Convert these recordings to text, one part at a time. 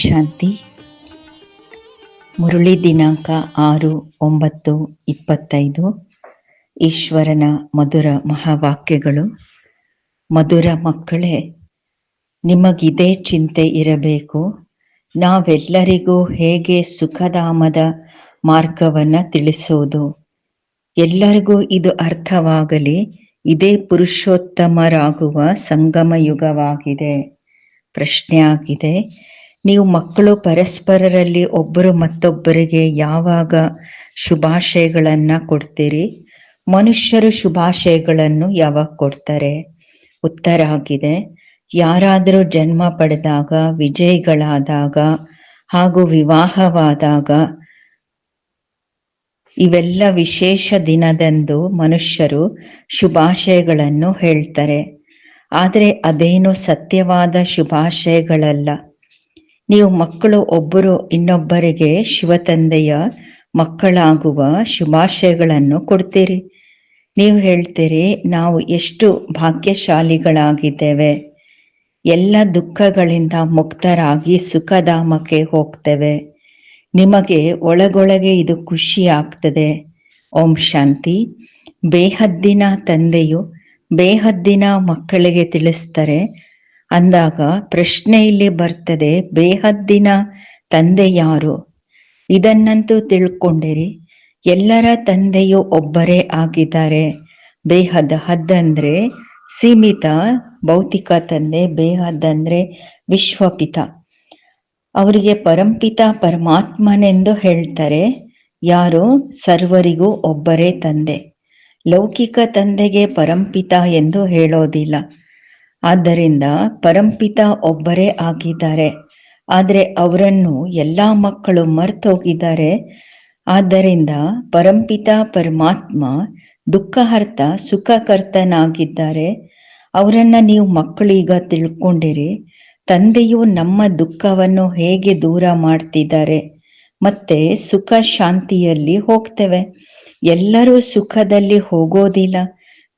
ಶಾಂತಿ. ಮುರುಳಿ ದಿನಾಂಕ ಆರು ಒಂಬತ್ತು ಇಪ್ಪತ್ತೈದು. ಈಶ್ವರನ ಮಧುರ ಮಹಾವಾಕ್ಯಗಳು. ಮಧುರ ಮಕ್ಕಳೇ, ನಿಮಗಿದೇ ಚಿಂತೆ ಇರಬೇಕು. ನಾವೆಲ್ಲರಿಗೂ ಹೇಗೆ ಸುಖಧಾಮದ ಮಾರ್ಗವನ್ನ ತಿಳಿಸೋದು? ಎಲ್ಲರಿಗೂ ಇದು ಅರ್ಥವಾಗಲಿ, ಇದೇ ಪುರುಷೋತ್ತಮರಾಗುವ ಸಂಗಮ ಯುಗವಾಗಿದೆ ಪ್ರಶ್ನೆ ಆಗಿದೆ ನೀವು ಮಕ್ಕಳು ಪರಸ್ಪರರಲ್ಲಿ ಒಬ್ಬರು ಮತ್ತೊಬ್ಬರಿಗೆ ಯಾವಾಗ ಶುಭಾಶಯಗಳನ್ನ ಕೊಡ್ತೀರಿ? ಮನುಷ್ಯರು ಶುಭಾಶಯಗಳನ್ನು ಯಾವಾಗ ಕೊಡ್ತಾರೆ? ಉತ್ತರ ಆಗಿದೆ. ಯಾರಾದರೂ ಜನ್ಮ ಪಡೆದಾಗ, ವಿಜಯಿಗಳಾದಾಗ ಹಾಗೂ ವಿವಾಹವಾದಾಗ ಇವೆಲ್ಲ ವಿಶೇಷ ದಿನದಂದು ಮನುಷ್ಯರು ಶುಭಾಶಯಗಳನ್ನು ಹೇಳ್ತಾರೆ. ಆದರೆ ಅದೇನು ಸತ್ಯವಾದ ಶುಭಾಶಯಗಳಲ್ಲ. ನೀವು ಮಕ್ಕಳು ಒಬ್ಬರು ಇನ್ನೊಬ್ಬರಿಗೆ ಶಿವತಂದೆಯ ಮಕ್ಕಳಾಗುವ ಶುಭಾಶಯಗಳನ್ನು ಕೊಡ್ತೀರಿ. ನೀವು ಹೇಳ್ತೀರಿ, ನಾವು ಎಷ್ಟು ಭಾಗ್ಯಶಾಲಿಗಳಾಗಿದ್ದೇವೆ. ಎಲ್ಲ ದುಃಖಗಳಿಂದ ಮುಕ್ತರಾಗಿ ಸುಖಧಾಮಕ್ಕೆ ಹೋಗ್ತೇವೆ. ನಿಮಗೆ ಒಳಗೊಳಗೆ ಇದು ಖುಷಿ ಆಗ್ತದೆ ಓಂ ಶಾಂತಿ. ಬೇಹದ್ದಿನ ತಂದೆಯು ಬೇಹದ್ದಿನ ಮಕ್ಕಳಿಗೆ ತಿಳಿಸ್ತಾರೆ ಅಂದಾಗ ಪ್ರಶ್ನೆ ಇಲ್ಲಿ ಬರ್ತದೆ, ಬೇಹದ್ದಿನ ತಂದೆ ಯಾರು? ಇದನ್ನಂತೂ ತಿಳ್ಕೊಂಡಿರಿ, ಎಲ್ಲರ ತಂದೆಯು ಒಬ್ಬರೇ ಆಗಿದ್ದಾರೆ. ಬೇಹದ್ ಹದ್ದಂದ್ರೆ ಸೀಮಿತ ಭೌತಿಕ ತಂದೆ ಬೇಹದ್ ಅಂದ್ರೆ ವಿಶ್ವಪಿತ. ಅವರಿಗೆ ಪರಂಪಿತ ಪರಮಾತ್ಮನೆಂದು ಹೇಳ್ತಾರೆ, ಯಾರು? ಸರ್ವರಿಗೂ ಒಬ್ಬರೇ ತಂದೆ. ಲೌಕಿಕ ತಂದೆಗೆ ಪರಂಪಿತ ಎಂದು ಹೇಳೋದಿಲ್ಲ. ಆದ್ದರಿಂದ ಪರಂಪಿತ ಒಬ್ಬರೇ ಆಗಿದ್ದಾರೆ. ಆದರೆ ಅವರನ್ನು ಎಲ್ಲಾ ಮಕ್ಕಳು ಮರ್ತೋಗಿದ್ದಾರೆ. ಆದ್ದರಿಂದ ಪರಂಪಿತ ಪರಮಾತ್ಮ, ದುಃಖಹರ್ತ, ಸುಖಕರ್ತನಾಗಿದ್ದಾರೆ. ಅವರನ್ನ ನೀವು ಮಕ್ಕಳೀಗ ತಿಳ್ಕೊಂಡಿರಿ. ತಂದೆಯು ನಮ್ಮ ದುಃಖವನ್ನು ಹೇಗೆ ದೂರ ಮಾಡ್ತಿದ್ದಾರೆ? ಮತ್ತೆ ಸುಖ ಶಾಂತಿಯಲ್ಲಿ ಹೋಗ್ತೇವೆ. ಎಲ್ಲರೂ ಸುಖದಲ್ಲಿ ಹೋಗೋದಿಲ್ಲ.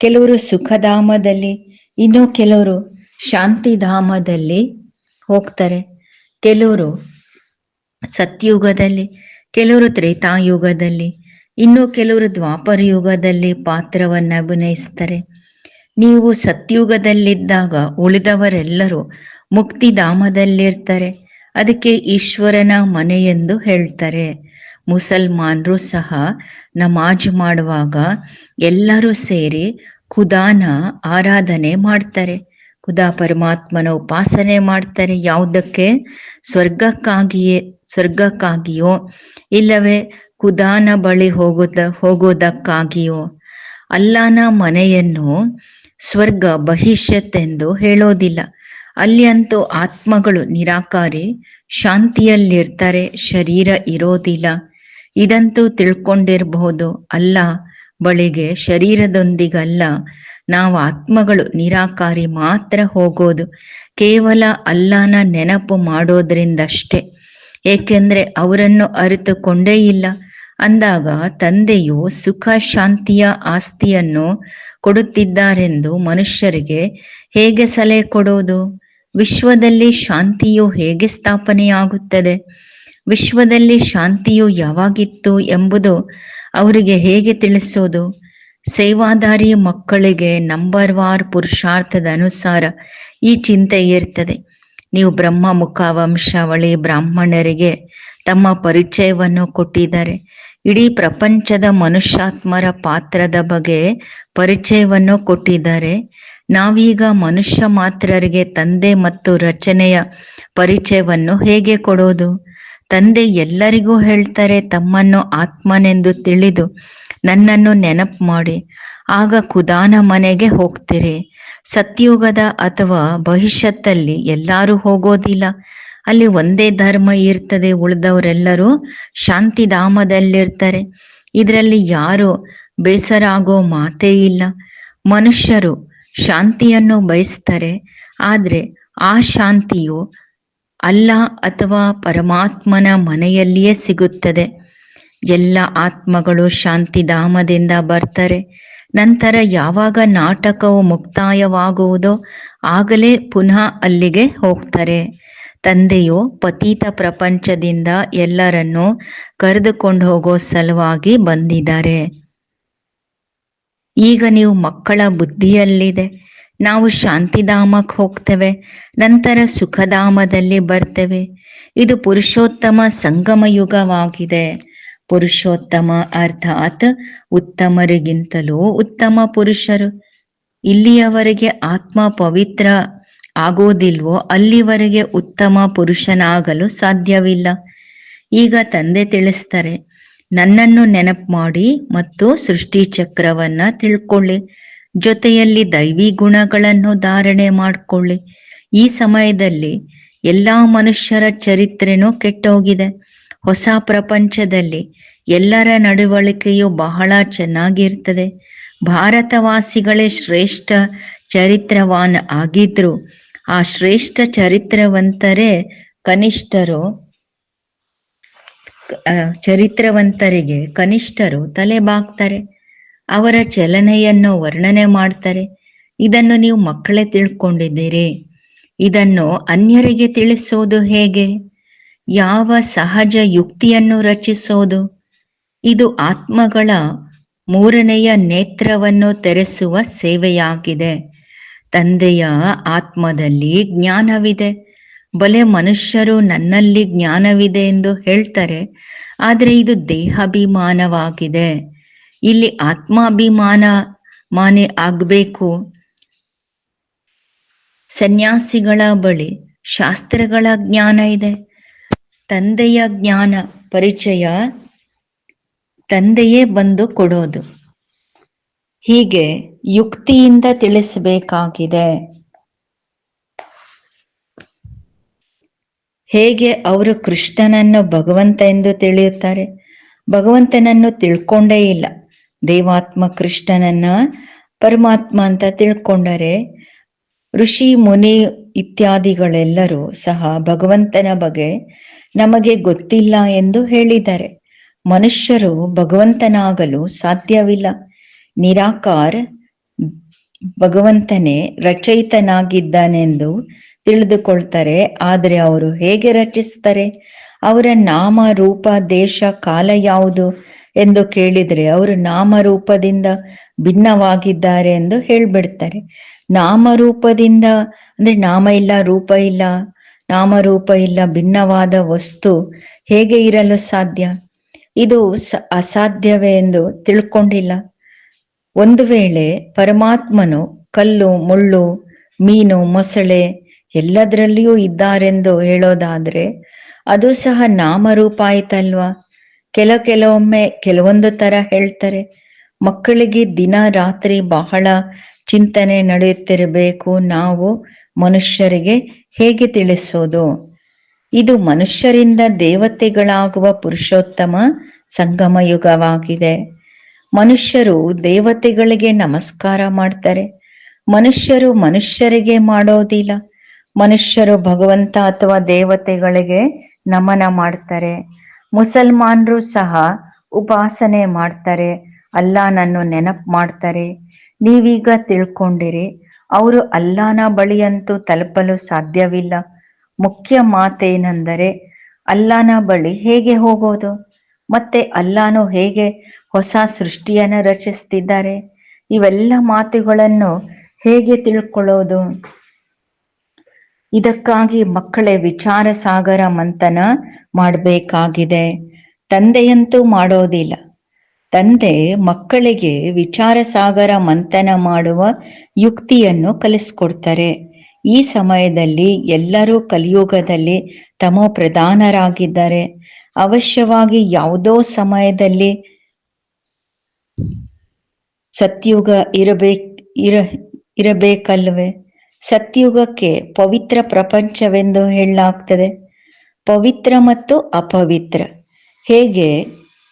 ಕೆಲವರು ಸುಖಧಾಮದಲ್ಲಿ ಇನ್ನು ಕೆಲವರು ಶಾಂತಿಧಾಮದಲ್ಲಿ ಹೋಗ್ತಾರೆ, ಕೆಲವರು ಸತ್ಯುಗದಲ್ಲಿ, ಕೆಲವರು ತ್ರೇತಾಯುಗದಲ್ಲಿ, ಇನ್ನು ಕೆಲವರು ದ್ವಾಪರ ಯುಗದಲ್ಲಿ ಪಾತ್ರವನ್ನು ಅಭಿನಯಿಸ್ತಾರೆ. ನೀವು ಸತ್ಯುಗದಲ್ಲಿದ್ದಾಗ ಉಳಿದವರೆಲ್ಲರೂ ಮುಕ್ತಿಧಾಮದಲ್ಲಿರ್ತಾರೆ. ಅದಕ್ಕೆ ಈಶ್ವರನ ಮನೆ ಎಂದು ಹೇಳ್ತಾರೆ. ಮುಸಲ್ಮಾನರು ಸಹ ನಮಾಜ್ ಮಾಡುವಾಗ ಎಲ್ಲರೂ ಸೇರಿ ಖುದಾನ ಆರಾಧನೆ ಮಾಡ್ತಾರೆ. ಖುದಾ ಪರಮಾತ್ಮನ ಉಪಾಸನೆ ಮಾಡ್ತಾರೆ. ಯಾವುದಕ್ಕೆ? ಸ್ವರ್ಗಕ್ಕಾಗಿಯೇ, ಸ್ವರ್ಗಕ್ಕಾಗಿಯೋ? ಇಲ್ಲವೇ ಖುದಾನ ಬಳಿ ಹೋಗೋದ ಹೋಗೋದಕ್ಕಾಗಿಯೋ ಅಲ್ಲಾನ ಮನೆಯನ್ನು ಸ್ವರ್ಗ, ಭವಿಷ್ಯತ್ ಎಂದು ಹೇಳೋದಿಲ್ಲ. ಅಲ್ಲಿ ಅಂತೂ ಆತ್ಮಗಳು ನಿರಾಕಾರಿ, ಶಾಂತಿಯಲ್ಲಿರ್ತಾರೆ, ಶರೀರ ಇರೋದಿಲ್ಲ. ಇದಂತೂ ತಿಳ್ಕೊಂಡಿರಬಹುದು ಅಲ್ಲ ಬಳಿಗೆ ಶರೀರದೊಂದಿಗಲ್ಲ, ನಾವು ಆತ್ಮಗಳು ನಿರಾಕಾರಿ ಮಾತ್ರ ಹೋಗೋದು. ಕೇವಲ ಅಲ್ಲಾನ ನೆನಪು ಮಾಡೋದ್ರಿಂದಷ್ಟೇ. ಏಕೆಂದ್ರೆ ಅವರನ್ನು ಅರಿತುಕೊಂಡೇ ಇಲ್ಲ. ಅಂದಾಗ ತಂದೆಯು ಸುಖ, ಶಾಂತಿಯ ಆಸ್ತಿಯನ್ನು ಕೊಡುತ್ತಿದ್ದಾರೆಂದು ಮನುಷ್ಯರಿಗೆ ಹೇಗೆ ಸಲಹೆ ಕೊಡೋದು? ವಿಶ್ವದಲ್ಲಿ ಶಾಂತಿಯು ಹೇಗೆ ಸ್ಥಾಪನೆಯಾಗುತ್ತದೆ? ವಿಶ್ವದಲ್ಲಿ ಶಾಂತಿಯು ಯಾವಾಗಿತ್ತು ಎಂಬುದು ಅವರಿಗೆ ಹೇಗೆ ತಿಳಿಸೋದು? ಸೇವಾದಾರಿ ಮಕ್ಕಳಿಗೆ ನಂಬರ್ ವಾರ್ ಪುರುಷಾರ್ಥದ ಅನುಸಾರ ಈ ಚಿಂತೆ ಇರ್ತದೆ ನೀವು ಬ್ರಹ್ಮ ಮುಖ ವಂಶಾವಳಿ ಬ್ರಾಹ್ಮಣರಿಗೆ ತಮ್ಮ ಪರಿಚಯವನ್ನು ಕೊಟ್ಟಿದ್ದಾರೆ. ಇಡೀ ಪ್ರಪಂಚದ ಮನುಷ್ಯಾತ್ಮರ ಪಾತ್ರದ ಬಗ್ಗೆ ಪರಿಚಯವನ್ನು ಕೊಟ್ಟಿದ್ದಾರೆ. ನಾವೀಗ ಮನುಷ್ಯ ಮಾತ್ರರಿಗೆ ತಂದೆ ಮತ್ತು ರಚನೆಯ ಪರಿಚಯವನ್ನು ಹೇಗೆ ಕೊಡೋದು? ತಂದೆ ಎಲ್ಲರಿಗೂ ಹೇಳ್ತಾರೆ, ತಮ್ಮನ್ನು ಆತ್ಮನೆಂದು ತಿಳಿದು ನನ್ನನ್ನು ನೆನಪು ಮಾಡಿ. ಆಗ ಕುದಾನ ಮನೆಗೆ ಹೋಗ್ತೀರಿ. ಸತ್ಯುಗದ ಅಥವಾ ಭವಿಷ್ಯತ್ತಲ್ಲಿ ಎಲ್ಲರೂ ಹೋಗೋದಿಲ್ಲ. ಅಲ್ಲಿ ಒಂದೇ ಧರ್ಮ ಇರ್ತದೆ, ಉಳಿದವರೆಲ್ಲರೂ ಶಾಂತಿಧಾಮದಲ್ಲಿರ್ತಾರೆ. ಇದರಲ್ಲಿ ಯಾರು ಬೇಸರ ಆಗೋ ಮಾತೇ ಇಲ್ಲ. ಮನುಷ್ಯರು ಶಾಂತಿಯನ್ನು ಬಯಸ್ತಾರೆ, ಆದ್ರೆ ಆ ಶಾಂತಿಯು ಅಲ್ಲ ಅಥವಾ ಪರಮಾತ್ಮನ ಮನೆಯಲ್ಲಿಯೇ ಸಿಗುತ್ತದೆ. ಎಲ್ಲ ಆತ್ಮಗಳು ಶಾಂತಿಧಾಮದಿಂದ ಬರ್ತಾರೆ. ನಂತರ ಯಾವಾಗ ನಾಟಕವು ಮುಕ್ತಾಯವಾಗುವುದೋ ಆಗಲೇ ಪುನಃ ಅಲ್ಲಿಗೆ ಹೋಗ್ತಾರೆ. ತಂದೆಯು ಪತೀತ ಪ್ರಪಂಚದಿಂದ ಎಲ್ಲರನ್ನೂ ಕರೆದುಕೊಂಡು ಹೋಗೋ ಸಲುವಾಗಿ ಬಂದಿದ್ದಾರೆ. ಈಗ ನೀವು ಮಕ್ಕಳ ಬುದ್ಧಿಯಲ್ಲಿದೆ. ನಾವು ಶಾಂತಿಧಾಮಕ್ಕೆ ಹೋಗ್ತೇವೆ, ನಂತರ ಸುಖಧಾಮದಲ್ಲಿ ಬರ್ತೇವೆ. ಇದು ಪುರುಷೋತ್ತಮ ಸಂಗಮ ಯುಗವಾಗಿದೆ. ಪುರುಷೋತ್ತಮ ಅರ್ಥಾತ್ ಉತ್ತಮರಿಗಿಂತಲೂ ಉತ್ತಮ ಪುರುಷರು. ಇಲ್ಲಿಯವರೆಗೆ ಆತ್ಮ ಪವಿತ್ರ ಆಗೋದಿಲ್ವೋ, ಅಲ್ಲಿವರೆಗೆ ಉತ್ತಮ ಪುರುಷನಾಗಲು ಸಾಧ್ಯವಿಲ್ಲ. ಈಗ ತಂದೆ ತಿಳಿಸ್ತಾರೆ, ನನ್ನನ್ನು ನೆನಪು ಮಾಡಿ ಮತ್ತು ಸೃಷ್ಟಿ ಚಕ್ರವನ್ನ ತಿಳ್ಕೊಳ್ಳಿ. ಜೊತೆಯಲ್ಲಿ ದೈವಿ ಗುಣಗಳನ್ನು ಧಾರಣೆ ಮಾಡ್ಕೊಳ್ಳಿ. ಈ ಸಮಯದಲ್ಲಿ ಎಲ್ಲಾ ಮನುಷ್ಯರ ಚರಿತ್ರೆನೂ ಕೆಟ್ಟೋಗಿದೆ. ಹೊಸ ಪ್ರಪಂಚದಲ್ಲಿ ಎಲ್ಲರ ನಡವಳಿಕೆಯು ಬಹಳ ಚೆನ್ನಾಗಿರ್ತದೆ. ಭಾರತವಾಸಿಗಳೇ ಶ್ರೇಷ್ಠ ಚರಿತ್ರವಾನ್ ಆಗಿದ್ರು. ಆ ಶ್ರೇಷ್ಠ ಚರಿತ್ರವಂತರೇ ಕನಿಷ್ಠರು ಚರಿತ್ರವಂತರಿಗೆ ಕನಿಷ್ಠರು ತಲೆ ಬಾಗ್ತಾರೆ. ಅವರ ಚಲನೆಯನ್ನು ವರ್ಣನೆ ಮಾಡ್ತಾರೆ. ಇದನ್ನು ನೀವು ಮಕ್ಕಳೇ ತಿಳ್ಕೊಂಡಿದ್ದೀರಿ. ಇದನ್ನು ಅನ್ಯರಿಗೆ ತಿಳಿಸೋದು ಹೇಗೆ? ಯಾವ ಸಹಜ ಯುಕ್ತಿಯನ್ನು ರಚಿಸೋದು? ಇದು ಆತ್ಮಗಳ ಮೂರನೆಯ ನೇತ್ರವನ್ನು ತೆರೆಸುವ ಸೇವೆಯಾಗಿದೆ. ತಂದೆಯ ಆತ್ಮದಲ್ಲಿ ಜ್ಞಾನವಿದೆ. ಬಲೆ ಮನುಷ್ಯರು ನನ್ನಲ್ಲಿ ಜ್ಞಾನವಿದೆ ಎಂದು ಹೇಳ್ತಾರೆ. ಆದರೆ ಇದು ದೇಹಾಭಿಮಾನವಾಗಿದೆ. ಇಲ್ಲಿ ಆತ್ಮಾಭಿಮಾನ ಮಾನೆ ಆಗ್ಬೇಕು. ಸನ್ಯಾಸಿಗಳ ಬಳಿ ಶಾಸ್ತ್ರಗಳ ಜ್ಞಾನ ಇದೆ. ತಂದೆಯ ಜ್ಞಾನ ಪರಿಚಯ ತಂದೆಯೇ ಬಂದು ಕೊಡೋದು. ಹೀಗೆ ಯುಕ್ತಿಯಿಂದ ತಿಳಿಸಬೇಕಾಗಿದೆ. ಹೇಗೆ ಅವರು ಕೃಷ್ಣನನ್ನು ಭಗವಂತ ಎಂದು ತಿಳಿಯುತ್ತಾರೆ? ಭಗವಂತನನ್ನು ತಿಳ್ಕೊಂಡೇ ಇಲ್ಲ. ದೇವಾತ್ಮ ಕೃಷ್ಣನನ್ನ ಪರಮಾತ್ಮ ಅಂತ ತಿಳ್ಕೊಂಡರೆ ಋಷಿ, ಮುನಿ ಇತ್ಯಾದಿಗಳೆಲ್ಲರೂ ಸಹ ಭಗವಂತನ ಬಗ್ಗೆ ನಮಗೆ ಗೊತ್ತಿಲ್ಲ ಎಂದು ಹೇಳಿದ್ದಾರೆ. ಮನುಷ್ಯರು ಭಗವಂತನಾಗಲು ಸಾಧ್ಯವಿಲ್ಲ. ನಿರಾಕಾರ ಭಗವಂತನೇ ರಚಯಿತನಾಗಿದ್ದಾನೆಂದು ತಿಳಿದುಕೊಳ್ತಾರೆ. ಆದರೆ ಅವರು ಹೇಗೆ ರಚಿಸ್ತಾರೆ? ಅವರ ನಾಮ, ರೂಪ, ದೇಶ, ಕಾಲ ಯಾವುದು? ಎಂದು ಕೇಳಿದ್ರೆ ಅವರು ನಾಮರೂಪದಿಂದ ಭಿನ್ನವಾಗಿದ್ದಾರೆ ಎಂದು ಹೇಳ್ಬಿಡ್ತಾರೆ. ನಾಮರೂಪದಿಂದ ಅಂದ್ರೆ ನಾಮ ಇಲ್ಲ, ರೂಪ ಇಲ್ಲ, ನಾಮರೂಪ ಇಲ್ಲ, ಭಿನ್ನವಾದ ವಸ್ತು ಹೇಗೆ ಇರಲು ಸಾಧ್ಯ? ಇದು ಅಸಾಧ್ಯವೇ ಎಂದು ತಿಳ್ಕೊಂಡಿಲ್ಲ. ಒಂದು ವೇಳೆ ಪರಮಾತ್ಮನು ಕಲ್ಲು, ಮುಳ್ಳು, ಮೀನು, ಮೊಸಳೆ ಎಲ್ಲದರಲ್ಲಿಯೂ ಇದ್ದಾರೆಂದು ಹೇಳೋದಾದ್ರೆ ಅದು ಸಹ ನಾಮರೂಪ ಆಯ್ತಲ್ವಾ? ಕೆಲ ಕೆಲವೊಮ್ಮೆ ಕೆಲವೊಂದು ತರ ಹೇಳ್ತಾರೆ, ಮಕ್ಕಳಿಗೆ ದಿನ ರಾತ್ರಿ ಬಹಳ ಚಿಂತನೆ ನಡೆಯುತ್ತಿರಬೇಕು, ನಾವು ಮನುಷ್ಯರಿಗೆ ಹೇಗೆ ತಿಳಿಸೋದು? ಇದು ಮನುಷ್ಯರಿಂದ ದೇವತೆಗಳಾಗುವ ಪುರುಷೋತ್ತಮ ಸಂಗಮ ಯುಗವಾಗಿದೆ ಮನುಷ್ಯರು ದೇವತೆಗಳಿಗೆ ನಮಸ್ಕಾರ ಮಾಡ್ತಾರೆ. ಮನುಷ್ಯರು ಮನುಷ್ಯರಿಗೆ ಮಾಡೋದಿಲ್ಲ. ಮನುಷ್ಯರು ಭಗವಂತ ಅಥವಾ ದೇವತೆಗಳಿಗೆ ನಮನ ಮಾಡ್ತಾರೆ. ಮುಸಲ್ಮಾನರು ಸಹ ಉಪಾಸನೆ ಮಾಡ್ತಾರೆ ಅಲ್ಲಾನನ್ನು ನೆನಪು ಮಾಡ್ತಾರೆ. ನೀವೀಗ ತಿಳ್ಕೊಂಡಿರಿ, ಅವರು ಅಲ್ಲಾನ ಬಳಿಯಂತೂ ತಲುಪಲು ಸಾಧ್ಯವಿಲ್ಲ. ಮುಖ್ಯ ಮಾತೇನೆಂದರೆ, ಅಲ್ಲಾನ ಬಳಿ ಹೇಗೆ ಹೋಗೋದು? ಮತ್ತೆ ಅಲ್ಲಾನು ಹೇಗೆ ಹೊಸ ಸೃಷ್ಟಿಯನ್ನು ರಚಿಸ್ತಿದ್ದಾರೆ? ಇವೆಲ್ಲ ಮಾತುಗಳನ್ನು ಹೇಗೆ ತಿಳ್ಕೊಳ್ಳೋದು? ಇದಕ್ಕಾಗಿ ಮಕ್ಕಳೇ ವಿಚಾರ ಸಾಗರ ಮಂಥನ ಮಾಡಬೇಕಾಗಿದೆ. ತಂದೆಯಂತೂ ಮಾಡೋದಿಲ್ಲ. ತಂದೆ ಮಕ್ಕಳಿಗೆ ವಿಚಾರ ಸಾಗರ ಮಂಥನ ಮಾಡುವ ಯುಕ್ತಿಯನ್ನು ಕಲಿಸ್ಕೊಡ್ತಾರೆ. ಈ ಸಮಯದಲ್ಲಿ ಎಲ್ಲರೂ ಕಲಿಯುಗದಲ್ಲಿ ತಮೋ ಪ್ರಧಾನರಾಗಿದ್ದಾರೆ. ಅವಶ್ಯವಾಗಿ ಯಾವುದೋ ಸಮಯದಲ್ಲಿ ಸತ್ಯುಗ ಇರಬೇಕು, ಇರ, ಇರಬೇಕಲ್ವೇ? ಸತ್ಯುಗಕ್ಕೆ ಪವಿತ್ರ ಪ್ರಪಂಚವೆಂದು ಹೇಳಲಾಗ್ತದೆ. ಪವಿತ್ರ ಮತ್ತು ಅಪವಿತ್ರ. ಹೇಗೆ?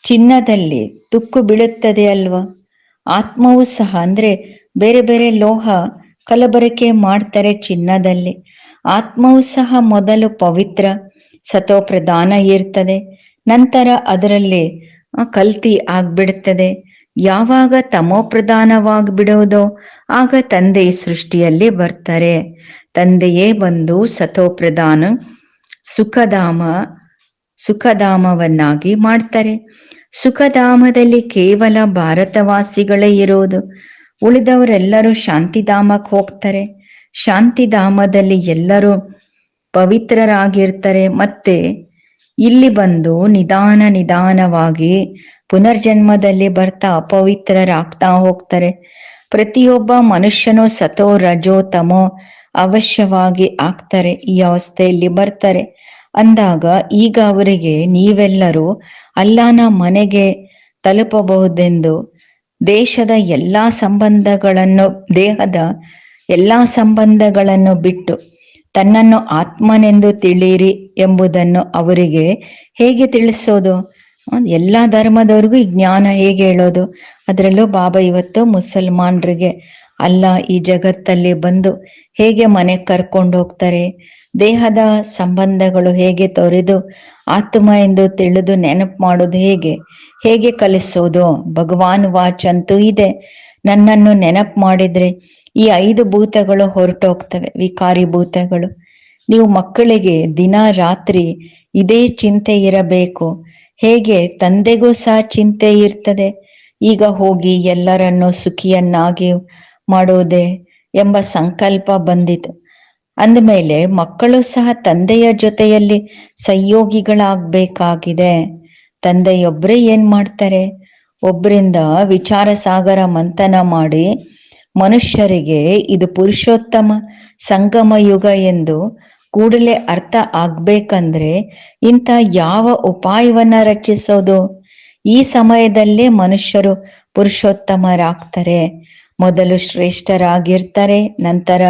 ಚಿನ್ನದಲ್ಲಿ ತುಕ್ಕು ಬೀಳುತ್ತದೆ ಅಲ್ವಾ? ಆತ್ಮವು ಸಹ, ಅಂದ್ರೆ ಬೇರೆ ಬೇರೆ ಲೋಹ ಕಲಬರಕೆ ಮಾಡ್ತಾರೆ ಚಿನ್ನದಲ್ಲಿ. ಆತ್ಮವು ಸಹ ಮೊದಲು ಪವಿತ್ರ, ಸತೋ ಪ್ರಧಾನ ಇರ್ತದೆ ನಂತರ ಅದರಲ್ಲಿ ಕಲ್ತಿ ಆಗ್ಬಿಡುತ್ತದೆ ಯಾವಾಗ ತಮೋ ಪ್ರಧಾನವಾಗ್ಬಿಡೋದೋ ಆಗ ತಂದೆ ಸೃಷ್ಟಿಯಲ್ಲಿ ಬರ್ತಾರೆ. ತಂದೆಯೇ ಬಂದು ಸತೋಪ್ರಧಾನ ಸುಖಧಾಮ, ಸುಖಧಾಮವನ್ನಾಗಿ ಮಾಡ್ತಾರೆ. ಸುಖಧಾಮದಲ್ಲಿ ಕೇವಲ ಭಾರತವಾಸಿಗಳೇ ಇರೋದು ಉಳಿದವರೆಲ್ಲರೂ ಶಾಂತಿಧಾಮಕ್ಕೆ ಹೋಗ್ತಾರೆ. ಶಾಂತಿಧಾಮದಲ್ಲಿ ಎಲ್ಲರೂ ಪವಿತ್ರರಾಗಿರ್ತಾರೆ. ಮತ್ತೆ ಇಲ್ಲಿ ಬಂದು ನಿಧಾನ ನಿಧಾನವಾಗಿ ಪುನರ್ಜನ್ಮದಲ್ಲಿ ಬರ್ತಾ ಅಪವಿತ್ರರಾಗ್ತಾ ಹೋಗ್ತಾರೆ. ಪ್ರತಿಯೊಬ್ಬ ಮನುಷ್ಯನು ಸತೋ ರಜೋ ತಮೋ ಅವಶ್ಯವಾಗಿ ಆಗ್ತಾರೆ. ಈ ಅವಸ್ಥೆಯಲ್ಲಿ ಬರ್ತಾರೆ. ಅಂದಾಗ ಈಗ ಅವರಿಗೆ ನೀವೆಲ್ಲರೂ ಅಲ್ಲಾನ ಮನೆಗೆ ತಲುಪಬಹುದೆಂದು ದೇಶದ ಎಲ್ಲಾ ಸಂಬಂಧಗಳನ್ನು, ದೇಹದ ಎಲ್ಲಾ ಸಂಬಂಧಗಳನ್ನು ಬಿಟ್ಟು ತನ್ನನ್ನು ಆತ್ಮನೆಂದು ತಿಳಿಯಿರಿ ಎಂಬುದನ್ನು ಅವರಿಗೆ ಹೇಗೆ ತಿಳಿಸೋದು? ಎಲ್ಲಾ ಧರ್ಮದವ್ರಿಗೂ ಈ ಜ್ಞಾನ ಹೇಗೆ ಹೇಳೋದು? ಅದರಲ್ಲೂ ಬಾಬಾ ಇವತ್ತು ಮುಸಲ್ಮಾನರಿಗೆ ಅಲ್ಲ, ಈ ಜಗತ್ತಲ್ಲಿ ಬಂದು ಹೇಗೆ ಮನೆ ಕರ್ಕೊಂಡು ಹೋಗ್ತಾರೆ? ದೇಹದ ಸಂಬಂಧಗಳು ಹೇಗೆ ತೊರೆದು ಆತ್ಮ ಎಂದು ತಿಳಿದು ನೆನಪು ಮಾಡೋದು ಹೇಗೆ? ಹೇಗೆ ಕಲಿಸೋದು? ಭಗವಾನ್ ವಾಚ್ ಅಂತೂ ಇದೆ. ನನ್ನನ್ನು ನೆನಪು ಮಾಡಿದ್ರೆ ಈ ಐದು ಭೂತಗಳು ಹೊರಟೋಗ್ತವೆ, ವಿಕಾರಿ ಭೂತಗಳು. ನೀವು ಮಕ್ಕಳಿಗೆ ದಿನ ರಾತ್ರಿ ಇದೇ ಚಿಂತೆ ಇರಬೇಕು. ಹೇಗೆ ತಂದೆಗೂ ಸಹ ಚಿಂತೆ ಇರ್ತದೆ. ಈಗ ಹೋಗಿ ಎಲ್ಲರನ್ನು ಸುಖಿಯನ್ನಾಗಿ ಮಾಡೋದೆ ಎಂಬ ಸಂಕಲ್ಪ ಬಂದಿತು. ಅಂದಮೇಲೆ ಮಕ್ಕಳು ಸಹ ತಂದೆಯ ಜೊತೆಯಲ್ಲಿ ಸಹಯೋಗಿಗಳಾಗಬೇಕಾಗಿದೆ. ತಂದೆಯೊಬ್ಬರೇ ಏನ್ ಮಾಡ್ತಾರೆ? ಒಬ್ಬರಿಂದ ವಿಚಾರ ಸಾಗರ ಮಂಥನ ಮಾಡಿ ಮನುಷ್ಯರಿಗೆ ಇದು ಪುರುಷೋತ್ತಮ ಸಂಗಮ ಯುಗ ಎಂದು ಕೂಡಲೇ ಅರ್ಥ ಆಗ್ಬೇಕಂದ್ರೆ ಇಂಥ ಯಾವ ಉಪಾಯವನ್ನ ರಚಿಸೋದು? ಈ ಸಮಯದಲ್ಲೇ ಮನುಷ್ಯರು ಪುರುಷೋತ್ತಮರಾಗ್ತಾರೆ. ಮೊದಲು ಶ್ರೇಷ್ಠರಾಗಿರ್ತಾರೆ, ನಂತರ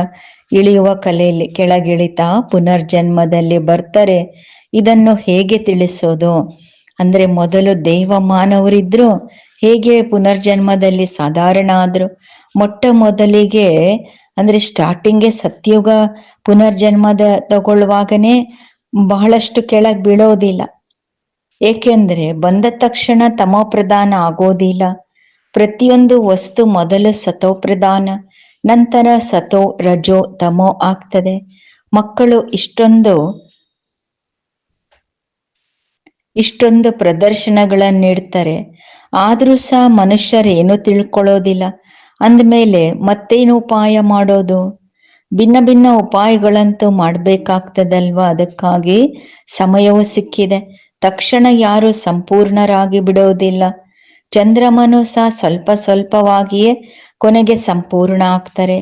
ಇಳಿಯುವ ಕಲೆಯಲ್ಲಿ ಕೆಳಗಿಳಿತಾ ಪುನರ್ಜನ್ಮದಲ್ಲಿ ಬರ್ತಾರೆ. ಇದನ್ನು ಹೇಗೆ ತಿಳಿಸೋದು? ಅಂದ್ರೆ ಮೊದಲು ದೈವ ಮಾನವರಿದ್ರು ಹೇಗೆ ಪುನರ್ಜನ್ಮದಲ್ಲಿ ಸಾಧಾರಣ ಆದ್ರು? ಮೊಟ್ಟ ಮೊದಲಿಗೆ ಅಂದ್ರೆ ಸ್ಟಾರ್ಟಿಂಗ್ಗೆ ಸತ್ಯುಗ ಪುನರ್ಜನ್ಮದ ತಗೊಳ್ಳುವಾಗನೇ ಬಹಳಷ್ಟು ಕೆಳಗ್ ಬೀಳೋದಿಲ್ಲ. ಏಕೆಂದ್ರೆ ಬಂದ ತಕ್ಷಣ ತಮೋ ಪ್ರಧಾನ ಆಗೋದಿಲ್ಲ. ಪ್ರತಿಯೊಂದು ವಸ್ತು ಮೊದಲು ಸತೋ ಪ್ರಧಾನ ನಂತರ ಸತೋ, ರಜೋ, ತಮೋ ಆಗ್ತದೆ. ಮಕ್ಕಳು ಇಷ್ಟೊಂದು ಇಷ್ಟೊಂದು ಪ್ರದರ್ಶನಗಳನ್ನು ನೀಡ್ತಾರೆ ಆದ್ರೂ ಸಹ ಮನುಷ್ಯರೇನು ತಿಳ್ಕೊಳ್ಳೋದಿಲ್ಲ. ಅಂದ್ಮೇಲೆ ಮತ್ತೇನು ಉಪಾಯ ಮಾಡೋದು? ಭಿನ್ನ ಭಿನ್ನ ಉಪಾಯಗಳಂತೂ ಮಾಡ್ಬೇಕಾಗ್ತದಲ್ವಾ? ಅದಕ್ಕಾಗಿ ಸಮಯವೂ ಸಿಕ್ಕಿದೆ. ತಕ್ಷಣ ಯಾರು ಸಂಪೂರ್ಣರಾಗಿ ಬಿಡೋದಿಲ್ಲ. ಚಂದ್ರಮನು ಸಹ ಸ್ವಲ್ಪ ಸ್ವಲ್ಪವಾಗಿಯೇ ಕೊನೆಗೆ ಸಂಪೂರ್ಣ ಆಗ್ತಾರೆ.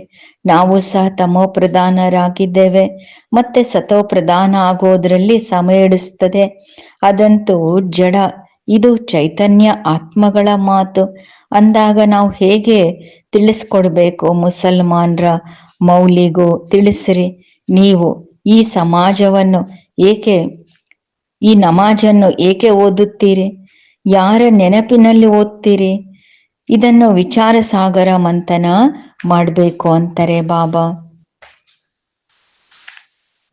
ನಾವು ಸಹ ತಮೋ ಪ್ರಧಾನರಾಗಿದ್ದೇವೆ. ಮತ್ತೆ ಸತೋ ಪ್ರಧಾನ ಆಗೋದ್ರಲ್ಲಿ ಸಮಯ ಹಿಡಿಸ್ತದೆ. ಅದಂತೂ ಜಡ. ಇದು ಚೈತನ್ಯ ಆತ್ಮಗಳ ಮಾತು. ಅಂದಾಗ ನಾವು ಹೇಗೆ ತಿಳಿಸ್ಕೊಡ್ಬೇಕು ಮುಸಲ್ಮಾನ್ರ ಮೌಲಿಗೂ ತಿಳಿಸ್ರಿ. ನೀವು ಈ ಸಮಾಜವನ್ನು ಏಕೆ, ಈ ನಮಾಜನ್ನು ಏಕೆ ಓದುತ್ತೀರಿ? ಯಾರ ನೆನಪಿನಲ್ಲಿ ಓದ್ತೀರಿ? ಇದನ್ನು ವಿಚಾರ ಸಾಗರ ಮಂಥನ ಮಾಡಬೇಕು ಅಂತಾರೆ ಬಾಬಾ.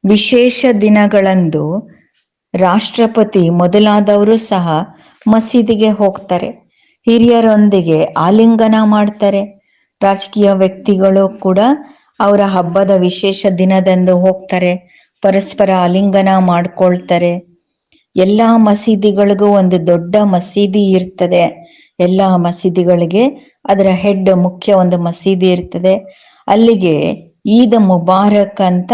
ವಿಶೇಷ ದಿನಗಳಂದು ರಾಷ್ಟ್ರಪತಿ ಮೊದಲಾದವರು ಸಹ ಮಸೀದಿಗೆ ಹೋಗ್ತಾರೆ. ಹಿರಿಯರೊಂದಿಗೆ ಆಲಿಂಗನ ಮಾಡ್ತಾರೆ. ರಾಜಕೀಯ ವ್ಯಕ್ತಿಗಳು ಕೂಡ ಅವರ ಹಬ್ಬದ ವಿಶೇಷ ದಿನದಂದು ಹೋಗ್ತಾರೆ, ಪರಸ್ಪರ ಆಲಿಂಗನ ಮಾಡ್ಕೊಳ್ತಾರೆ. ಎಲ್ಲಾ ಮಸೀದಿಗಳಿಗೂ ಒಂದು ದೊಡ್ಡ ಮಸೀದಿ ಇರ್ತದೆ. ಎಲ್ಲಾ ಮಸೀದಿಗಳಿಗೆ ಅದರ ಹೆಡ್ ಮುಖ್ಯ ಒಂದು ಮಸೀದಿ ಇರ್ತದೆ. ಅಲ್ಲಿಗೆ ಈದ್ ಮುಬಾರಕ್ ಅಂತ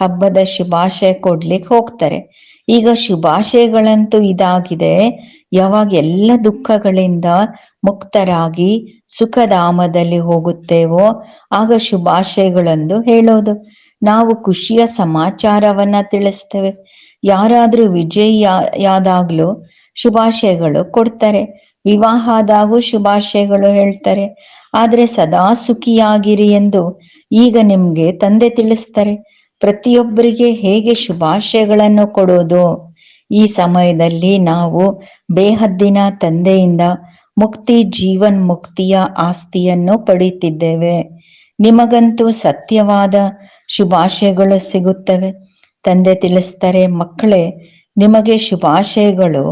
ಹಬ್ಬದ ಶುಭಾಶಯ ಕೊಡ್ಲಿಕ್ಕೆ ಹೋಗ್ತಾರೆ. ಈಗ ಶುಭಾಶಯಗಳಂತೂ ಇದಾಗಿದೆ. ಯಾವಾಗ ಎಲ್ಲ ದುಃಖಗಳಿಂದ ಮುಕ್ತರಾಗಿ ಸುಖಧಾಮದಲ್ಲಿ ಹೋಗುತ್ತೇವೋ ಆಗ ಶುಭಾಶಯಗಳೆಂದು ಹೇಳೋದು. ನಾವು ಖುಷಿಯ ಸಮಾಚಾರವನ್ನ ತಿಳಿಸ್ತೇವೆ. ಯಾರಾದ್ರೂ ವಿಜಯಿಯಾದಾಗ್ಲೂ ಶುಭಾಶಯಗಳು ಕೊಡ್ತಾರೆ. ವಿವಾಹ ಆದಾಗೂ ಶುಭಾಶಯಗಳು ಹೇಳ್ತಾರೆ. ಆದ್ರೆ ಸದಾ ಸುಖಿಯಾಗಿರಿ ಎಂದು ಈಗ ನಿಮ್ಗೆ ತಂದೆ ತಿಳಿಸ್ತಾರೆ. ಪ್ರತಿಯೊಬ್ಬರಿಗೆ ಹೇಗೆ ಶುಭಾಶಯಗಳನ್ನು ಕೊಡೋದು? ಈ ಸಮಯದಲ್ಲಿ ನಾವು ಬೇಹದ್ದಿನ ತಂದೆಯಿಂದ ಮುಕ್ತಿ ಜೀವನ್ ಮುಕ್ತಿಯ ಆಸ್ತಿಯನ್ನು ಪಡೆಯುತ್ತಿದ್ದೇವೆ. ನಿಮಗಂತೂ ಸತ್ಯವಾದ ಶುಭಾಶಯಗಳು ಸಿಗುತ್ತವೆ. ತಂದೆ ತಿಳಿಸ್ತಾರೆ ಮಕ್ಕಳೇ, ನಿಮಗೆ ಶುಭಾಶಯಗಳು.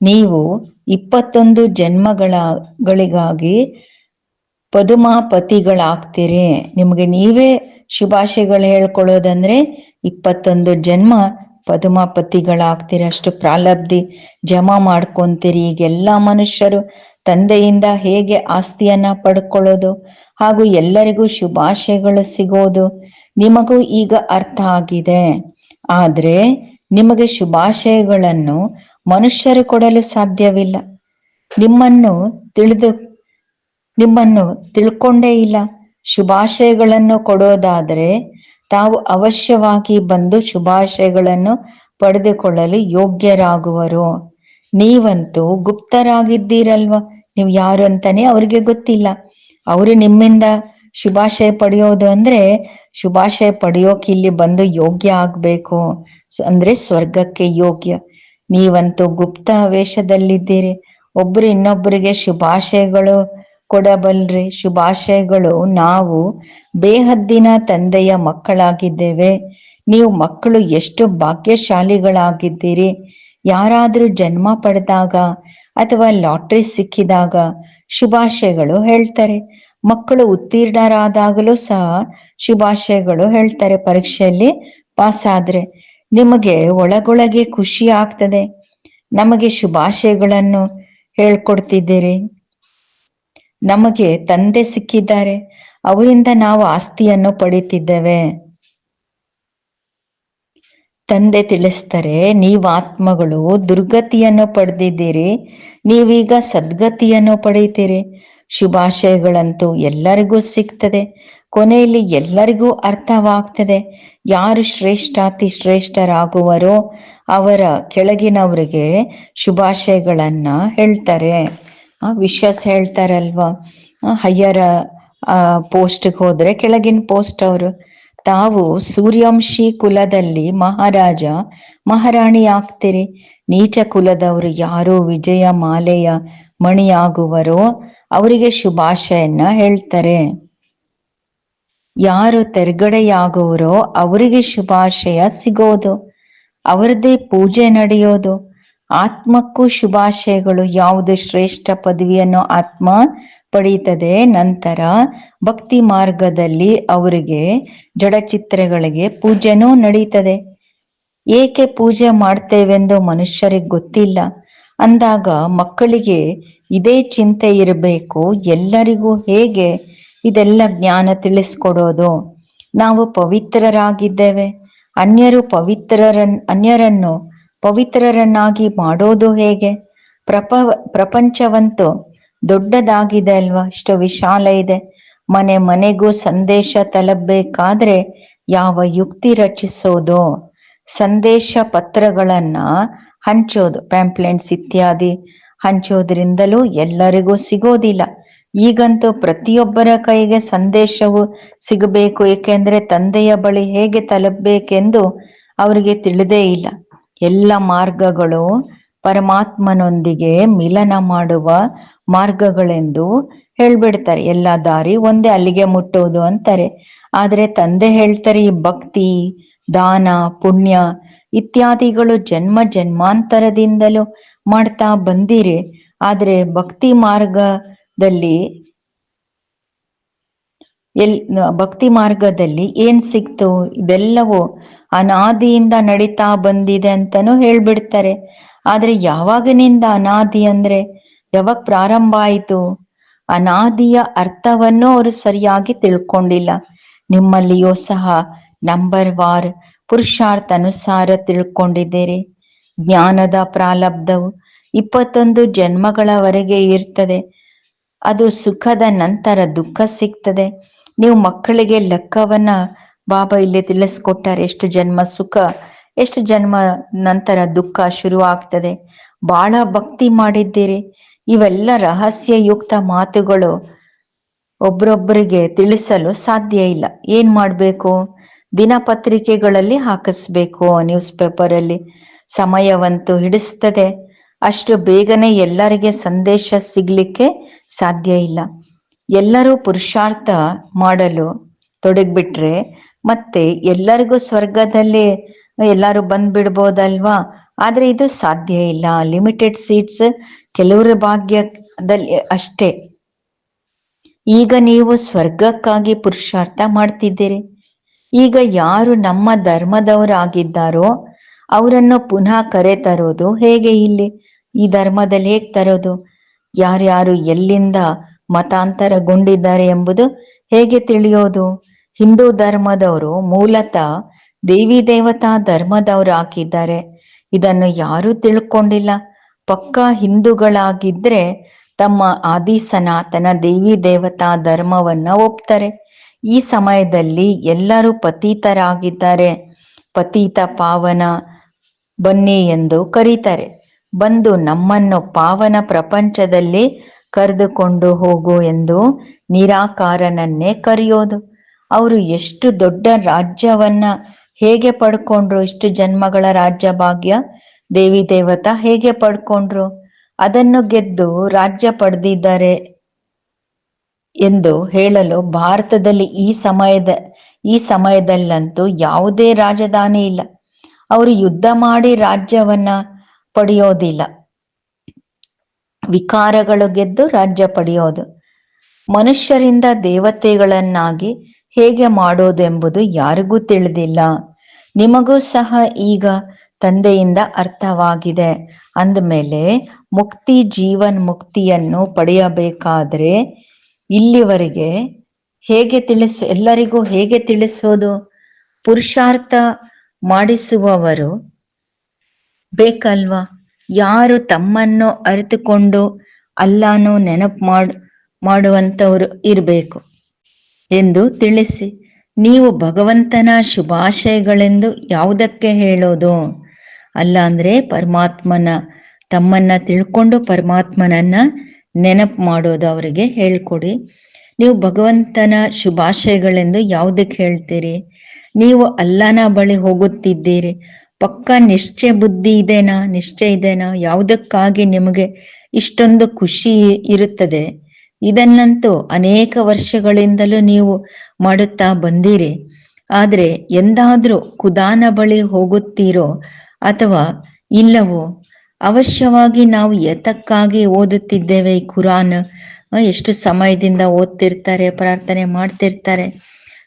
ನೀವು ಇಪ್ಪತ್ತೊಂದು ಜನ್ಮಗಳಿಗಾಗಿ ಪದುಮಾಪತಿಗಳಾಗ್ತೀರಿ. ನಿಮಗೆ ನೀವೇ ಶುಭಾಶಯಗಳು ಹೇಳ್ಕೊಳ್ಳೋದಂದ್ರೆ ಇಪ್ಪತ್ತೊಂದು ಜನ್ಮ ಪದುಮಾಪತಿಗಳಾಗ್ತೀರಿ ಅಷ್ಟು ಪ್ರಾಲಬ್ಧಿ ಜಮಾ ಮಾಡ್ಕೊಂತೀರಿ. ಈಗ ಎಲ್ಲಾ ಮನುಷ್ಯರು ತಂದೆಯಿಂದ ಹೇಗೆ ಆಸ್ತಿಯನ್ನ ಪಡ್ಕೊಳ್ಳೋದು ಹಾಗೂ ಎಲ್ಲರಿಗೂ ಶುಭಾಶಯಗಳು ಸಿಗೋದು ನಿಮಗೂ ಈಗ ಅರ್ಥ ಆಗಿದೆ. ಆದ್ರೆ ನಿಮಗೆ ಶುಭಾಶಯಗಳನ್ನು ಮನುಷ್ಯರು ಕೊಡಲು ಸಾಧ್ಯವಿಲ್ಲ. ನಿಮ್ಮನ್ನು ತಿಳಿದು, ನಿಮ್ಮನ್ನು ತಿಳ್ಕೊಂಡೇ ಇಲ್ಲ. ಶುಭಾಶಯಗಳನ್ನು ಕೊಡೋದಾದ್ರೆ ತಾವು ಅವಶ್ಯವಾಗಿ ಬಂದು ಶುಭಾಶಯಗಳನ್ನು ಪಡೆದುಕೊಳ್ಳಲು ಯೋಗ್ಯರಾಗುವರು. ನೀವಂತೂ ಗುಪ್ತರಾಗಿದ್ದೀರಲ್ವ? ನೀವು ಯಾರು ಅಂತಾನೆ ಅವ್ರಿಗೆ ಗೊತ್ತಿಲ್ಲ. ಅವರು ನಿಮ್ಮಿಂದ ಶುಭಾಶಯ ಪಡೆಯೋದು ಅಂದ್ರೆ ಶುಭಾಶಯ ಪಡೆಯೋಕೆ ಇಲ್ಲಿ ಬಂದು ಯೋಗ್ಯ ಆಗ್ಬೇಕು. ಅಂದ್ರೆ ಸ್ವರ್ಗಕ್ಕೆ ಯೋಗ್ಯ. ನೀವಂತೂ ಗುಪ್ತ ವೇಷದಲ್ಲಿದ್ದೀರಿ ಒಬ್ರು ಇನ್ನೊಬ್ಬರಿಗೆ ಶುಭಾಶಯಗಳು ಕೊಡಬಲ್ರಿ. ಶುಭಾಶಯಗಳು. ನಾವು ಬೇಹದ್ದಿನ ತಂದೆಯ ಮಕ್ಕಳಾಗಿದ್ದೇವೆ. ನೀವು ಮಕ್ಕಳು ಎಷ್ಟು ಭಾಗ್ಯಶಾಲಿಗಳಾಗಿದ್ದೀರಿ. ಯಾರಾದ್ರೂ ಜನ್ಮ ಪಡೆದಾಗ ಅಥವಾ ಲಾಟ್ರಿ ಸಿಕ್ಕಿದಾಗ ಶುಭಾಶಯಗಳು ಹೇಳ್ತಾರೆ. ಮಕ್ಕಳು ಉತ್ತೀರ್ಣರಾದಾಗಲೂ ಸಹ ಶುಭಾಶಯಗಳು ಹೇಳ್ತಾರೆ ಪರೀಕ್ಷೆಯಲ್ಲಿ ಪಾಸ್ ಆದ್ರೆ ನಿಮಗೆ ಒಳಗೊಳಗೆ ಖುಷಿ ಆಗ್ತದೆ. ನಮಗೆ ಶುಭಾಶಯಗಳನ್ನು ಹೇಳ್ಕೊಡ್ತಿದ್ದೀರಿ. ನಮಗೆ ತಂದೆ ಸಿಕ್ಕಿದ್ದಾರೆ. ಅವರಿಂದ ನಾವು ಆಸ್ತಿಯನ್ನು ಪಡೆಯುತ್ತಿದ್ದೇವೆ. ತಂದೆ ತಿಳಿಸ್ತಾರೆ ನೀವು ಆತ್ಮಗಳು, ದುರ್ಗತಿಯನ್ನು ಪಡೆದಿದ್ದೀರಿ. ನೀವೀಗ ಸದ್ಗತಿಯನ್ನು ಪಡೆಯುತ್ತೀರಿ. ಶುಭಾಶಯಗಳಂತೂ ಎಲ್ಲರಿಗೂ ಸಿಗ್ತದೆ. ಕೊನೆಯಲ್ಲಿ ಎಲ್ಲರಿಗೂ ಅರ್ಥವಾಗ್ತದೆ. ಯಾರು ಶ್ರೇಷ್ಠಾತಿ ಶ್ರೇಷ್ಠರಾಗುವರೋ ಅವರ ಕೆಳಗಿನವರಿಗೆ ಶುಭಾಶಯಗಳನ್ನ ಹೇಳ್ತಾರೆ. ವಿಶ್ವಾಸ ಹೇಳ್ತಾರಲ್ವಾ? ಹೈಯರ್ ಪೋಸ್ಟ್ಗೆ ಹೋದ್ರೆ ಕೆಳಗಿನ ಪೋಸ್ಟ್ ಅವರು, ತಾವು ಸೂರ್ಯಾಂಶಿ ಕುಲದಲ್ಲಿ ಮಹಾರಾಜ, ಮಹಾರಾಣಿ ಆಗ್ತೀರಿ? ನೀಚ ಕುಲದವರು ಯಾರು? ವಿಜಯ ಮಾಲೆಯ ಮಣಿಯಾಗುವರೋ, ಅವರಿಗೆ ಶುಭಾಶಯನ್ನ ಹೇಳ್ತಾರೆ. ಯಾರು ತೆರ್ಗಡೆಯಾಗುವರೋ, ಅವರಿಗೆ ಶುಭಾಶಯ ಸಿಗೋದು. ಅವರದೇ ಪೂಜೆ ನಡೆಯೋದು. ಆತ್ಮಕ್ಕೂ ಶುಭಾಶಯಗಳು. ಯಾವುದು ಶ್ರೇಷ್ಠ ಪದವಿಯನ್ನು ಆತ್ಮ ಪಡೀತದೆ ನಂತರ ಭಕ್ತಿ ಮಾರ್ಗದಲ್ಲಿ ಅವರಿಗೆ ಜಡಚಿತ್ರಗಳಿಗೆ ಪೂಜೆನೂ ನಡೀತದೆ. ಏಕೆ ಪೂಜೆ ಮಾಡ್ತೇವೆಂದು ಮನುಷ್ಯರಿಗೆ ಗೊತ್ತಿಲ್ಲ. ಅಂದಾಗ ಮಕ್ಕಳಿಗೆ ಇದೇ ಚಿಂತೆ ಇರಬೇಕು. ಎಲ್ಲರಿಗೂ ಹೇಗೆ ಇದೆಲ್ಲ ಜ್ಞಾನ ತಿಳಿಸ್ಕೊಡೋದು? ನಾವು ಪವಿತ್ರರಾಗಿದ್ದೇವೆ. ಅನ್ಯರು ಪವಿತ್ರರನ್, ಅನ್ಯರನ್ನು ಪವಿತ್ರರನ್ನಾಗಿ ಮಾಡೋದು ಹೇಗೆ? ಪ್ರಪ, ಪ್ರಪಂಚವಂತೂ ದೊಡ್ಡದಾಗಿದೆ ಅಲ್ವಾ ಇಷ್ಟು ವಿಶಾಲ ಇದೆ. ಮನೆ ಮನೆಗೂ ಸಂದೇಶ ತಲುಪಬೇಕಾದ್ರೆ ಯಾವ ಯುಕ್ತಿ ರಚಿಸೋದು? ಸಂದೇಶ ಪತ್ರಗಳನ್ನ ಹಂಚೋದು ಪ್ಯಾಂಪ್ಲೆಂಟ್ಸ್ ಇತ್ಯಾದಿ ಹಂಚೋದ್ರಿಂದಲೂ ಎಲ್ಲರಿಗೂ ಸಿಗೋದಿಲ್ಲ. ಈಗಂತೂ ಪ್ರತಿಯೊಬ್ಬರ ಕೈಗೆ ಸಂದೇಶವು ಸಿಗಬೇಕು, ಏಕೆಂದ್ರೆ ತಂದೆಯ ಬಳಿ ಹೇಗೆ ತಲುಪಬೇಕೆಂದು ಅವರಿಗೆ ತಿಳಿದೇ ಇಲ್ಲ. ಎಲ್ಲ ಮಾರ್ಗಗಳು ಪರಮಾತ್ಮನೊಂದಿಗೆ ಮಿಲನ ಮಾಡುವ ಮಾರ್ಗಗಳೆಂದು ಹೇಳ್ಬಿಡ್ತಾರೆ. ಎಲ್ಲ ದಾರಿ ಒಂದೇ, ಅಲ್ಲಿಗೆ ಮುಟ್ಟೋದು ಅಂತಾರೆ. ಆದ್ರೆ ತಂದೆ ಹೇಳ್ತಾರೆ, ಈ ಭಕ್ತಿ, ದಾನ, ಪುಣ್ಯ ಇತ್ಯಾದಿಗಳು ಜನ್ಮ ಜನ್ಮಾಂತರದಿಂದಲೂ ಮಾಡ್ತಾ ಬಂದಿರಿ. ಆದ್ರೆ ಭಕ್ತಿ ಮಾರ್ಗದಲ್ಲಿ ಎಲ್, ಭಕ್ತಿ ಮಾರ್ಗದಲ್ಲಿ ಏನ್ ಸಿಕ್ತು? ಇದೆಲ್ಲವೂ ಅನಾದಿಯಿಂದ ನಡೀತಾ ಬಂದಿದೆ ಅಂತಾನು ಹೇಳ್ಬಿಡ್ತಾರೆ. ಆದ್ರೆ ಯಾವಾಗಿನಿಂದ ಅನಾದಿ ಅಂದ್ರೆ? ಯಾವಾಗ ಪ್ರಾರಂಭ ಆಯಿತು? ಅನಾದಿಯ ಅರ್ಥವನ್ನು ಅವರು ಸರಿಯಾಗಿ ತಿಳ್ಕೊಂಡಿಲ್ಲ. ನಿಮ್ಮಲ್ಲಿಯೂ ಸಹ ನಂಬರ್ ವಾರ್ ಪುರುಷಾರ್ಥ ಅನುಸಾರ ತಿಳ್ಕೊಂಡಿದ್ದೀರಿ. ಜ್ಞಾನದ ಪ್ರಾಲಬ್ಧವು ಇಪ್ಪತ್ತೊಂದು ಜನ್ಮಗಳವರೆಗೆ ಇರ್ತದೆ. ಅದು ಸುಖದ ನಂತರ ದುಃಖ ಸಿಗ್ತದೆ. ನೀವು ಮಕ್ಕಳಿಗೆ ಲೆಕ್ಕವನ್ನ ಬಾಬಾ ಇಲ್ಲೇ ತಿಳಿಸ್ಕೊಟ್ಟಾರೆ, ಎಷ್ಟು ಜನ್ಮ ಸುಖ, ಎಷ್ಟು ಜನ್ಮ ನಂತರ ದುಃಖ ಶುರು ಆಗ್ತದೆ ಬಹಳ ಭಕ್ತಿ ಮಾಡಿದ್ದೀರಿ. ಇವೆಲ್ಲ ರಹಸ್ಯಯುಕ್ತ ಮಾತುಗಳು. ಒಬ್ರೊಬ್ಬರಿಗೆ ತಿಳಿಸಲು ಸಾಧ್ಯ ಇಲ್ಲ. ಏನ್ ಮಾಡ್ಬೇಕು? ದಿನಪತ್ರಿಕೆಗಳಲ್ಲಿ ಹಾಕಿಸ್ಬೇಕು ನ್ಯೂಸ್ ಪೇಪರ್ ಅಲ್ಲಿ. ಸಮಯವಂತೂ ಹಿಡಿಸ್ತದೆ. ಅಷ್ಟು ಬೇಗನೆ ಎಲ್ಲರಿಗೆ ಸಂದೇಶ ಸಿಗ್ಲಿಕ್ಕೆ ಸಾಧ್ಯ ಇಲ್ಲ. ಎಲ್ಲರೂ ಪುರುಷಾರ್ಥ ಮಾಡಲು ತೊಡಗ್ಬಿಟ್ರೆ ಮತ್ತೆ ಎಲ್ಲರಿಗೂ ಸ್ವರ್ಗದಲ್ಲಿ ಎಲ್ಲಾರು ಬಂದ್ಬಿಡ್ಬೋದಲ್ವಾ? ಆದ್ರೆ ಇದು ಸಾಧ್ಯ ಇಲ್ಲ. ಲಿಮಿಟೆಡ್ ಸೀಟ್ಸ್ ಕೆಲವರ ಭಾಗ್ಯದಲ್ಲಿ ಅಷ್ಟೇ. ಈಗ ನೀವು ಸ್ವರ್ಗಕ್ಕಾಗಿ ಪುರುಷಾರ್ಥ ಮಾಡ್ತಿದ್ದೀರಿ. ಈಗ ಯಾರು ನಮ್ಮ ಧರ್ಮದವರಾಗಿದ್ದಾರೋ ಅವರನ್ನು ಪುನಃ ಕರೆ ತರೋದು ಹೇಗೆ ಇಲ್ಲಿ? ಈ ಧರ್ಮದಲ್ಲಿ ಹೇಗೆ ತರೋದು? ಯಾರ್ಯಾರು ಎಲ್ಲಿಂದ ಮತಾಂತರಗೊಂಡಿದ್ದಾರೆ ಎಂಬುದು ಹೇಗೆ ತಿಳಿಯೋದು? ಹಿಂದೂ ಧರ್ಮದವರು ಮೂಲತಃ ದೇವಿ ದೇವತಾ ಧರ್ಮದವರು ಹಾಕಿದ್ದಾರೆ. ಇದನ್ನು ಯಾರೂ ತಿಳ್ಕೊಂಡಿಲ್ಲ. ಪಕ್ಕಾ ಹಿಂದೂಗಳಾಗಿದ್ರೆ ತಮ್ಮ ಆದಿ ಸನಾತನ ದೇವಿ ದೇವತಾ ಧರ್ಮವನ್ನ ಒಪ್ತಾರೆ. ಈ ಸಮಯದಲ್ಲಿ ಎಲ್ಲರೂ ಪತೀತರಾಗಿದ್ದಾರೆ. ಪತೀತ ಪಾವನ ಬನ್ನಿ ಎಂದು ಕರೀತಾರೆ. ಬಂದು ನಮ್ಮನ್ನು ಪಾವನ ಪ್ರಪಂಚದಲ್ಲಿ ಕರೆದುಕೊಂಡು ಹೋಗು ಎಂದು ನಿರಾಕಾರನನ್ನೇ ಕರೆಯೋದು. ಅವರು ಎಷ್ಟು ದೊಡ್ಡ ರಾಜ್ಯವನ್ನ ಹೇಗೆ ಪಡ್ಕೊಂಡ್ರು, ಇಷ್ಟು ಜನ್ಮಗಳ ರಾಜ್ಯ ಭಾಗ್ಯ? ದೇವಿ ದೇವತಾ ಹೇಗೆ ಪಡ್ಕೊಂಡ್ರು? ಅದನ್ನು ಗೆದ್ದು ರಾಜ್ಯ ಪಡೆದಿದ್ದಾರೆ ಎಂದು ಹೇಳಲು ಭಾರತದಲ್ಲಿ ಈ ಸಮಯದ, ಈ ಸಮಯದಲ್ಲಂತೂ ಯಾವುದೇ ರಾಜಧಾನಿ ಇಲ್ಲ. ಅವರು ಯುದ್ಧ ಮಾಡಿ ರಾಜ್ಯವನ್ನ ಪಡೆಯೋದಿಲ್ಲ. ವಿಕಾರಗಳು ಗೆದ್ದು ರಾಜ್ಯ ಪಡೆಯೋದು. ಮನುಷ್ಯರಿಂದ ದೇವತೆಗಳನ್ನಾಗಿ ಹೇಗೆ ಮಾಡೋದೆಂಬುದು ಯಾರಿಗೂ ತಿಳಿದಿಲ್ಲ. ನಿಮಗೂ ಸಹ ಈಗ ತಂದೆಯಿಂದ ಅರ್ಥವಾಗಿದೆ. ಅಂದಮೇಲೆ ಮುಕ್ತಿ ಜೀವನ್ ಮುಕ್ತಿಯನ್ನು ಪಡೆಯಬೇಕಾದ್ರೆ ಇಲ್ಲಿವರೆಗೆ ಹೇಗೆ ತಿಳಿಸ, ಎಲ್ಲರಿಗೂ ಹೇಗೆ ತಿಳಿಸೋದು? ಪುರುಷಾರ್ಥ ಮಾಡಿಸುವವರು ಬೇಕಲ್ವಾ? ಯಾರು ತಮ್ಮನ್ನು ಅರಿತುಕೊಂಡು ಅಲ್ಲಾನು ನೆನಪು ಮಾಡ್, ಮಾಡುವಂಥವ್ರು ಇರಬೇಕು. ಎಂದು ತಿಳಿಸಿ. ನೀವು ಭಗವಂತನ ಶುಭಾಶಯಗಳೆಂದು ಯಾವುದಕ್ಕೆ ಹೇಳೋದು? ಅಲ್ಲ ಅಂದ್ರೆ ಪರಮಾತ್ಮನ, ತಮ್ಮನ್ನ ತಿಳ್ಕೊಂಡು ಪರಮಾತ್ಮನನ್ನ ನೆನಪು ಮಾಡೋದು ಅವರಿಗೆ ಹೇಳ್ಕೊಡಿ. ನೀವು ಭಗವಂತನ ಶುಭಾಶಯಗಳೆಂದು ಯಾವುದಕ್ಕೆ ಹೇಳ್ತೀರಿ? ನೀವು ಅಲ್ಲನ ಬಳಿ ಹೋಗುತ್ತಿದ್ದೀರಿ. ಪಕ್ಕ ನಿಶ್ಚಯ ಬುದ್ಧಿ ಇದೆನಾ ನಿಶ್ಚಯ ಇದೆನಾ? ಯಾವುದಕ್ಕಾಗಿ ನಿಮಗೆ ಇಷ್ಟೊಂದು ಖುಷಿ ಇರುತ್ತದೆ? ಇದನ್ನಂತೂ ಅನೇಕ ವರ್ಷಗಳಿಂದಲೂ ನೀವು ಮಾಡುತ್ತಾ ಬಂದಿರಿ. ಆದ್ರೆ ಎಂದಾದ್ರೂ ಕುದಾನ ಬಳಿ ಹೋಗುತ್ತೀರೋ ಅಥವಾ ಇಲ್ಲವೋ, ಅವಶ್ಯವಾಗಿ ನಾವು ಎತಕ್ಕಾಗಿ ಓದುತ್ತಿದ್ದೇವೆ ಈ ಕುರಾನ್. ಎಷ್ಟು ಸಮಯದಿಂದ ಓದ್ತಿರ್ತಾರೆ, ಪ್ರಾರ್ಥನೆ ಮಾಡ್ತಿರ್ತಾರೆ.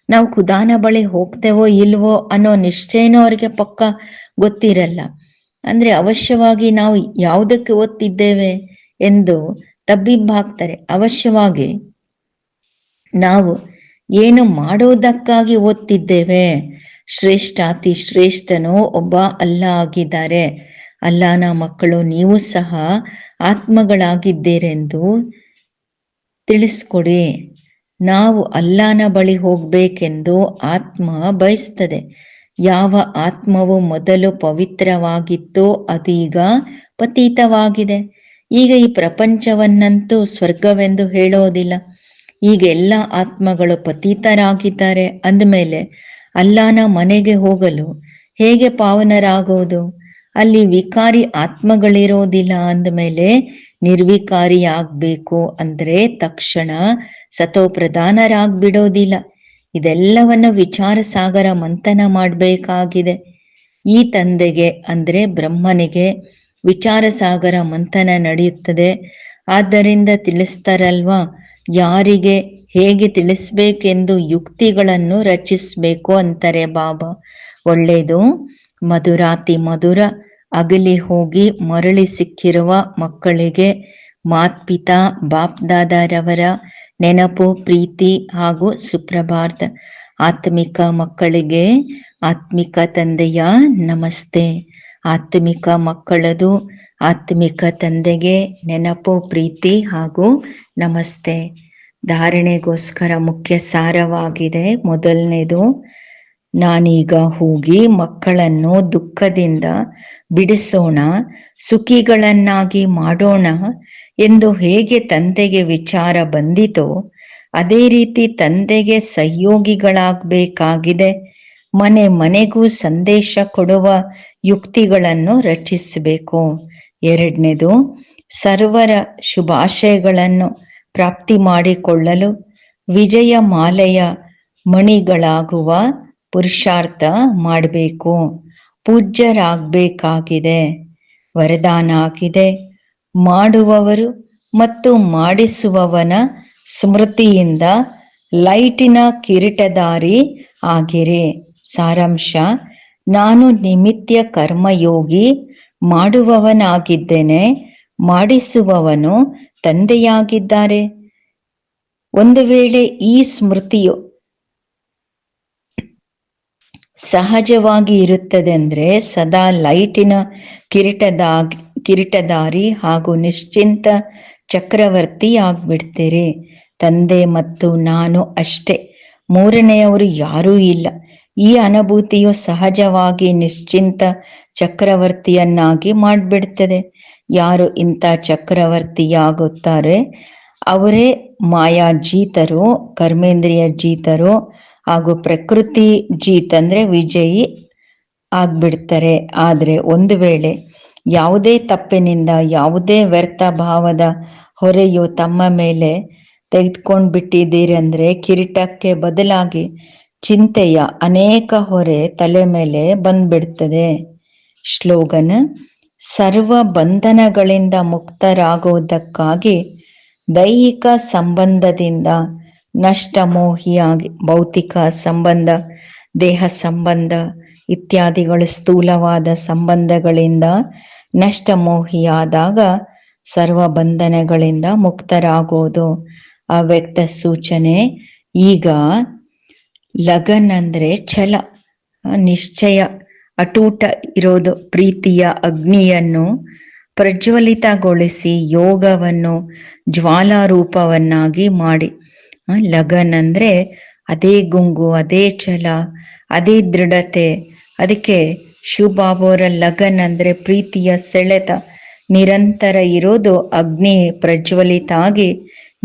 ನಾವು ಕುದಾನ ಬಳಿ ಹೋಗ್ತೇವೋ ಇಲ್ವೋ ಅನ್ನೋ ನಿಶ್ಚಯನೂ ಅವರಿಗೆ ಪಕ್ಕ ಗೊತ್ತಿರಲ್ಲ. ಅಂದ್ರೆ ಅವಶ್ಯವಾಗಿ ನಾವು ಯಾವುದಕ್ಕೆ ಓದ್ತಿದ್ದೇವೆ ಎಂದು ತಬ್ಬಿಬ್ಬಾಗ್ತಾರೆ. ಅವಶ್ಯವಾಗಿ ನಾವು ಏನು ಮಾಡೋದಕ್ಕಾಗಿ ಓದ್ತಿದ್ದೇವೆ? ಶ್ರೇಷ್ಠ ಅತಿ ಶ್ರೇಷ್ಠನು ಒಬ್ಬ ಅಲ್ಲ ಆಗಿದ್ದಾರೆ ಅಲ್ಲಾನ ಮಕ್ಕಳು ನೀವು ಸಹ ಆತ್ಮಗಳಾಗಿದ್ದೀರೆಂದು ತಿಳಿಸ್ಕೊಡಿ. ನಾವು ಅಲ್ಲಾನ ಬಳಿ ಹೋಗ್ಬೇಕೆಂದು ಆತ್ಮ ಬಯಸ್ತದೆ. ಯಾವ ಆತ್ಮವು ಮೊದಲು ಪವಿತ್ರವಾಗಿತ್ತೋ ಅದೀಗ ಪತೀತವಾಗಿದೆ. ಈಗ ಈ ಪ್ರಪಂಚವನ್ನಂತೂ ಸ್ವರ್ಗವೆಂದು ಹೇಳೋದಿಲ್ಲ. ಈಗ ಎಲ್ಲ ಆತ್ಮಗಳು ಪತೀತರಾಗಿದ್ದಾರೆ. ಅಂದಮೇಲೆ ಅಲ್ಲಾನ ಮನೆಗೆ ಹೋಗಲು ಹೇಗೆ ಪಾವನರಾಗೋದು? ಅಲ್ಲಿ ವಿಕಾರಿ ಆತ್ಮಗಳಿರೋದಿಲ್ಲ ಅಂದಮೇಲೆ ನಿರ್ವಿಕಾರಿ ಆಗ್ಬೇಕು ಅಂದ್ರೆ ತಕ್ಷಣ ಸತೋ ಪ್ರಧಾನರಾಗ್ಬಿಡೋದಿಲ್ಲ ಇದೆಲ್ಲವನ್ನು ವಿಚಾರ ಸಾಗರ ಮಂಥನ ಮಾಡ್ಬೇಕಾಗಿದೆ. ಈ ತಂದೆಗೆ ಅಂದ್ರೆ ಬ್ರಹ್ಮನಿಗೆ ವಿಚಾರ ಸಾಗರ ಮಂಥನ ನಡೆಯುತ್ತದೆ. ಆದ್ದರಿಂದ ತಿಳಿಸ್ತಾರಲ್ವಾ? ಯಾರಿಗೆ ಹೇಗೆ ತಿಳಿಸ್ಬೇಕೆಂದು ಯುಕ್ತಿಗಳನ್ನು ರಚಿಸ್ಬೇಕು ಅಂತಾರೆ ಬಾಬಾ. ಒಳ್ಳೆಯದು ಮಧುರಾತಿ ಮಧುರ. ಅಗಲಿ ಹೋಗಿ ಮರಳಿ ಸಿಕ್ಕಿರುವ ಮಕ್ಕಳಿಗೆ ಮಾತ್ಪಿತಾ, ಬಾಪ್ದಾದಾರವರ ನೆನಪು, ಪ್ರೀತಿ ಹಾಗೂ ಸುಪ್ರಭಾತ ಆತ್ಮಿಕ ಮಕ್ಕಳಿಗೆ ಆತ್ಮಿಕ ತಂದೆಯ ನಮಸ್ತೆ. ಆತ್ಮಿಕ ಮಕ್ಕಳದು, ಆತ್ಮಿಕ ತಂದೆಗೆ ನೆನಪು, ಪ್ರೀತಿ ಹಾಗೂ ನಮಸ್ತೆ. ಧಾರಣೆಗೋಸ್ಕರ ಮುಖ್ಯ ಸಾರವಾಗಿದೆ. ಮೊದಲನೇದು, ನಾನೀಗ ಹೋಗಿ ಮಕ್ಕಳನ್ನು ದುಃಖದಿಂದ ಬಿಡಿಸೋಣ, ಸುಖಿಗಳನ್ನಾಗಿ ಮಾಡೋಣ ಎಂದು ಹೇಗೆ ತಂದೆಗೆ ವಿಚಾರ ಬಂದಿತೋ, ಅದೇ ರೀತಿ ತಂದೆಗೆ ಸಹಯೋಗಿಗಳಾಗಬೇಕಾಗಿದೆ. ಮನೆ ಮನೆಗೂ ಸಂದೇಶ ಕೊಡುವ ಯುಕ್ತಿಗಳನ್ನು ರಚಿಸಬೇಕು. ಎರಡನೇದು, ಸರ್ವರ ಶುಭಾಶಯಗಳನ್ನು ಪ್ರಾಪ್ತಿ ಮಾಡಿಕೊಳ್ಳಲು ವಿಜಯ ಮಾಲೆಯ ಮಣಿಗಳಾಗುವ ಪುರುಷಾರ್ಥ ಮಾಡಬೇಕು. ಪೂಜ್ಯರಾಗಬೇಕಾಗಿದೆ ವರದಾನ ಆಗಿದೆ ಮಾಡುವವರು ಮತ್ತು ಮಾಡಿಸುವವನ ಸ್ಮೃತಿಯಿಂದ ಲೈಟಿನ ಕಿರೀಟದಾರಿ ಆಗಿರಿ. ಸಾರಾಂಶ ನಾನು ನಿಮಿತ್ಯ ಕರ್ಮಯೋಗಿ ಮಾಡುವವನಾಗಿದ್ದೇನೆ, ಮಾಡಿಸುವವನು ತಂದೆಯಾಗಿದ್ದಾರೆ. ಒಂದು ವೇಳೆ ಈ ಸ್ಮೃತಿಯು ಸಹಜವಾಗಿ ಇರುತ್ತದೆ ಅಂದ್ರೆ ಸದಾ ಲೈಟಿನ ಕಿರೀಟದ ಕಿರೀಟದಾರಿ ಹಾಗೂ ನಿಶ್ಚಿಂತ ಚಕ್ರವರ್ತಿ ಆಗ್ಬಿಡ್ತೀರಿ. ತಂದೆ ಮತ್ತು ನಾನು ಅಷ್ಟೇ. ಮೂರನೆಯವರು ಯಾರೂ ಇಲ್ಲ. ಈ ಅನುಭೂತಿಯು ಸಹಜವಾಗಿ ನಿಶ್ಚಿಂತ ಚಕ್ರವರ್ತಿಯನ್ನಾಗಿ ಮಾಡ್ಬಿಡ್ತದೆ. ಯಾರು ಇಂಥ ಚಕ್ರವರ್ತಿಯಾಗುತ್ತಾರೆ? ಅವರೇ ಮಾಯಾ ಜೀತರು ಕರ್ಮೇಂದ್ರಿಯ ಜೀತರು ಹಾಗೂ ಪ್ರಕೃತಿ ಜೀತ್ ಅಂದ್ರೆ ವಿಜಯಿ ಆಗ್ಬಿಡ್ತಾರೆ. ಆದ್ರೆ ಒಂದು ವೇಳೆ ಯಾವುದೇ ತಪ್ಪಿನಿಂದ, ಯಾವುದೇ ವ್ಯರ್ಥ ಭಾವದ ಹೊರೆಯು ತಮ್ಮ ಮೇಲೆ ತೆಗೆದುಕೊಂಡ್ ಬಿಟ್ಟಿದ್ದೀರಿ ಅಂದ್ರೆ ಕಿರೀಟಕ್ಕೆ ಬದಲಾಗಿ ಚಿಂತೆಯ ಅನೇಕ ಹೊರೆ ತಲೆ ಮೇಲೆ ಬಂದ್ಬಿಡ್ತದೆ. ಶ್ಲೋಗನ್, ಸರ್ವ ಬಂಧನಗಳಿಂದ ಮುಕ್ತರಾಗುವುದಕ್ಕಾಗಿ ದೈಹಿಕ ಸಂಬಂಧದಿಂದ ನಷ್ಟಮೋಹಿಯಾಗಿ, ಭೌತಿಕ ಸಂಬಂಧ, ದೇಹ ಸಂಬಂಧ ಇತ್ಯಾದಿಗಳು ಸ್ಥೂಲವಾದ ಸಂಬಂಧಗಳಿಂದ ನಷ್ಟಮೋಹಿಯಾದಾಗ ಸರ್ವ ಬಂಧನಗಳಿಂದ ಮುಕ್ತರಾಗೋದು ಅವ್ಯಕ್ತ ಸೂಚನೆ, ಈಗ ಲಗನ್ ಅಂದ್ರೆ ಛಲ ನಿಶ್ಚಯ, ಅಟೂಟ ಇರೋದು ಪ್ರೀತಿಯ ಅಗ್ನಿಯನ್ನು ಪ್ರಜ್ವಲಿತಗೊಳಿಸಿ ಯೋಗವನ್ನು ಜ್ವಾಲಾರೂಪವನ್ನಾಗಿ ಮಾಡಿ. ಲಗನ್ ಅಂದ್ರೆ ಅದೇ ಗುಂಗು, ಅದೇ ಛಲ, ಅದೇ ದೃಢತೆ. ಅದಕ್ಕೆ ಶಿವಬಾಬುವರ ಲಗನ್ ಅಂದ್ರೆ ಪ್ರೀತಿಯ ಸೆಳೆತ. ನಿರಂತರ ಇರೋದು ಅಗ್ನಿ ಪ್ರಜ್ವಲಿತ ಆಗಿ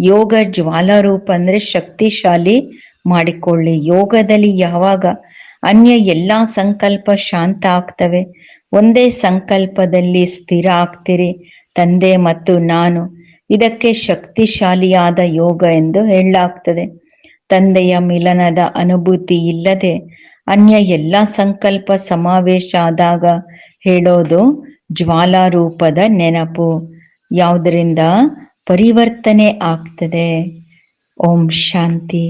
ಯೋಗ ಜ್ವಾಲಾರೂಪ ಅಂದ್ರೆ ಶಕ್ತಿಶಾಲಿ ಮಾಡಿಕೊಳ್ಳಿ. ಯೋಗದಲ್ಲಿ ಯಾವಾಗ ಅನ್ಯ ಎಲ್ಲಾ ಸಂಕಲ್ಪ ಶಾಂತ ಆಗ್ತವೆ, ಒಂದೇ ಸಂಕಲ್ಪದಲ್ಲಿ ಸ್ಥಿರ ಆಗ್ತಿರಿ ತಂದೆ ಮತ್ತು ನಾನು. ಇದಕ್ಕೆ ಶಕ್ತಿಶಾಲಿಯಾದ ಯೋಗ ಎಂದು ಹೇಳಲಾಗ್ತದೆ. ತಂದೆಯ ಮಿಲನದ ಅನುಭೂತಿ ಇಲ್ಲದೆ ಅನ್ಯ ಎಲ್ಲ ಸಂಕಲ್ಪ ಸಮಾವೇಶ ಆದಾಗ ಹೇಳೋದು ಜ್ವಾಲಾರೂಪದ ನೆನಪು. ಯಾವುದರಿಂದ ಪರಿವರ್ತನೆ ಆಗ್ತದೆ? ಓಂ ಶಾಂತಿ.